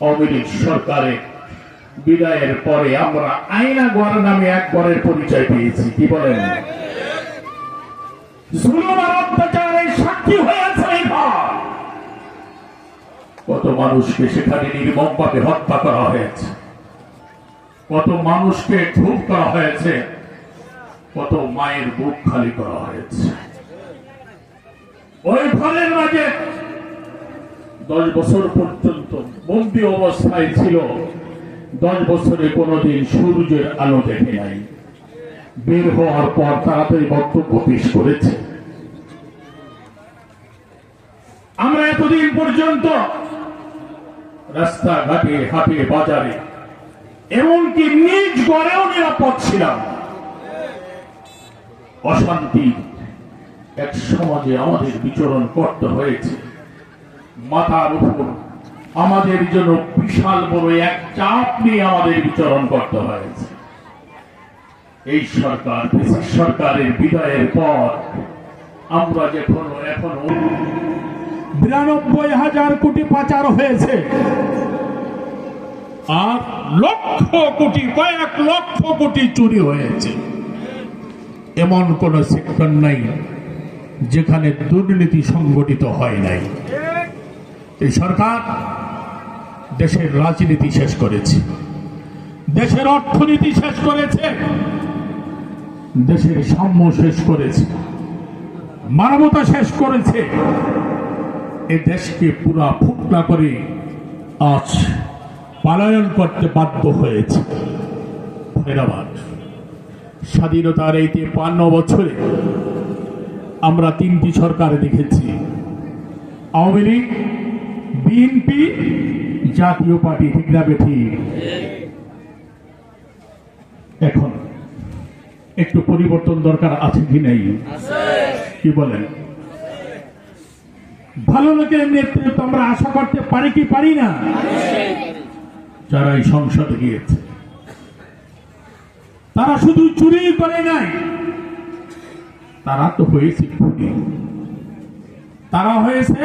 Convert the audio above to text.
আওয়ামী সরকারের বিদায়ের পরে আমরা আইনা গড় নামে এক গড়ের পরিচয় পেয়েছি। কি বলেন? কত মানুষকে সেখানে নির্মমভাবে হত্যা করা হয়েছে। কত মানুষকে খুন করা হয়েছে। কত মায়ের বুক খালি করা হয়েছে। ওই ঘরের মাঝে দশ বছর পর্যন্ত বন্দি অবস্থায় ছিল। দশ বছরে কোনোদিন সূর্যের আলো দেখে নাই। বের হওয়ার পর তাড়াতাড়ি বক্তব্য পেশ করেছে। আমরা এতদিন পর্যন্ত রাস্তাঘাটে, হাটে, বাজারে এমনকি নিজ গড়েও নিরাপদ ছিলাম। অশান্তি, এক সমাজে আমাদের বিচরণ করতে হয়েছে। মাথার উপর। আমাদের জন্য বিশাল বড় এক চাপ নিয়ে আমাদের বিচরণ করতে হয়েছে। এই সরকার সরকারের বিদায়ের পর আমরা যখন এখন বিরানব্বই হাজার কোটি পাচার হয়েছে, আর লক্ষ কোটি, কয়েক লক্ষ কোটি চুরি হয়েছে। এমন কোন সেক্টর নাই যেখানে দুর্নীতি সংগঠিত হয় নাই। সরকার দেশের রাজনীতি শেষ করেছে। দেশের অর্থনীতি শেষ করেছে। দেশের সাম্য শেষ করেছে। মানবতা শেষ করেছে। এ দেশকে পুরা ফুটনা করে আজ পালায়ন করতে বাধ্য হয়েছে। ধন্যবাদ। স্বাধীনতার এই তিপ্পান্ন বছরে আমরা তিনটি সরকার দেখেছি। আওয়ামী লীগ বিএনপি জাতীয় পার্টি ঠিক না বেঠিক? এখন একটু পরিবর্তন দরকার আছে কি নেই? কি বলেন? ভালো লোকের নেতৃত্ব আমরা আশা করতে পারি কি পারি না? যারা এই সংসদে গিয়েছে, তারা শুধু চুরি করে নাই, তারা তো হয়েছে তারা হয়েছে